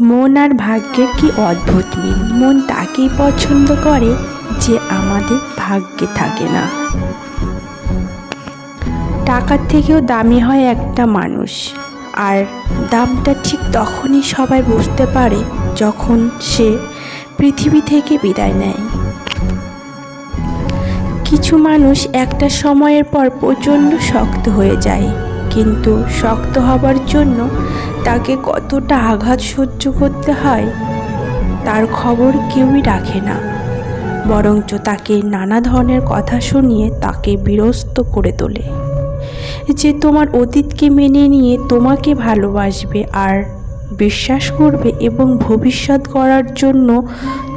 মন আর ভাগ্যের কি অদ্ভুত মিল? মন তাকেই পছন্দ করে যে আমাদের ভাগ্যে থাকে না। টাকার থেকেও দামি হয় একটা মানুষ। আর দামটা ঠিক তখনই সবাই বুঝতে পারে যখন সে পৃথিবী থেকে বিদায় নেয়। কিছু মানুষ একটা সময়ের পর প্রচণ্ড শক্ত হয়ে যায়। কিন্তু শক্ত হবার জন্য তাকে কতটা আঘাত সহ্য করতে হয়, তার খবর কেউই রাখে না। বরঞ্চ তাকে নানা ধরনের কথা শুনিয়ে তাকে বিরস্ত করে তোলে। যে তোমার অতীতকে মেনে নিয়ে তোমাকে ভালোবাসবে আর বিশ্বাস করবে এবং ভবিষ্যৎ করার জন্য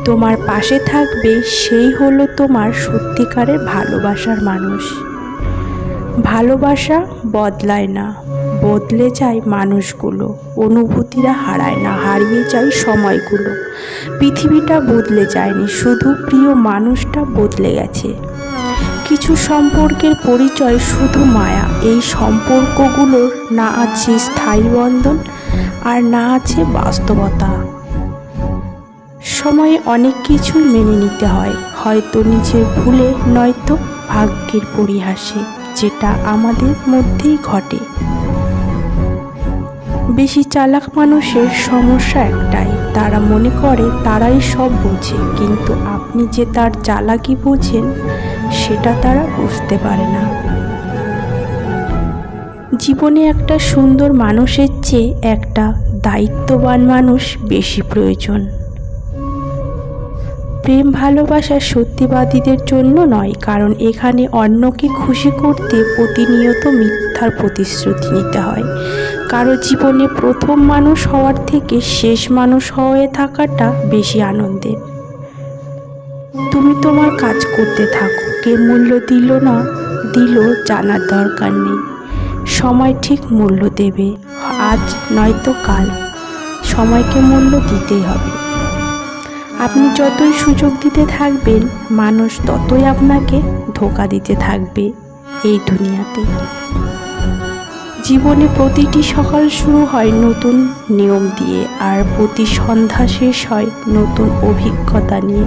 তোমার পাশে থাকবে, সেই হলো তোমার সত্যিকারের ভালোবাসার মানুষ। ভালোবাসা বদলায় না। বদলে যায় মানুষগুলো। অনুভূতিরা হারায় না, হারিয়ে যায় সময়গুলো। পৃথিবীটা বদলে যায়নি, শুধু প্রিয় মানুষটা বদলে গেছে। কিছু সম্পর্কের পরিচয় শুধু মায়া। এই সম্পর্কগুলোর না আছে স্থায়ী বন্ধন আর না আছে বাস্তবতা। সময়ে অনেক কিছুই মেনে নিতে হয়। হয়তো নিজের ভুলে নয়তো ভাগ্যের পরিহাসে। যেটা আমাদের মধ্যেই ঘটে। বেশি চালাক মানুষের সমস্যা একটাই, তারা মনে করে তারাই সব বোঝে, কিন্তু আপনি যে তার চালাকি বোঝেন, সেটা তারা বুঝতে পারে না। জীবনে একটা সুন্দর মানুষের চেয়ে একটা দায়িত্ববান মানুষ বেশি প্রয়োজন। প্রেম ভালোবাসা সত্যিবাদীদের জন্য নয়, কারণ এখানে অন্যকে খুশি করতে প্রতিনিয়ত মিথ্যার প্রতিশ্রুতি নিতে হয়। কারও জীবনে প্রথম মানুষ হওয়ার থেকে শেষ মানুষ হয়ে থাকাটা বেশি আনন্দের। তুমি তোমার কাজ করতে থাকো, কে মূল্য দিল না, দিল জানার দরকার নেই। সময় ঠিক মূল্য দেবে, আজ নয়তো কাল। সময়কে মূল্য দিতেই হবে। আপনি যতই সুযোগ দিতে থাকবেন, মানুষ ততই আপনাকে ধোকা দিতে থাকবে এই দুনিয়াতে। জীবনে প্রতিটি সকাল শুরু হয় নতুন নিয়ম দিয়ে, আর প্রতি সন্ধ্যা শেষ হয় নতুন অভিজ্ঞতা নিয়ে।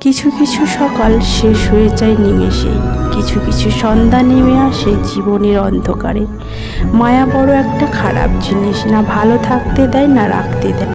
কিছু কিছু সকাল শেষ হয়ে যায় নিমেষেই কিছু কিছু সন্ধ্যা নেমে আসে জীবনের অন্ধকারে। মায়া বড় একটা খারাপ জিনিস, না ভালো থাকতে দেয়, না রাখতে দেয়।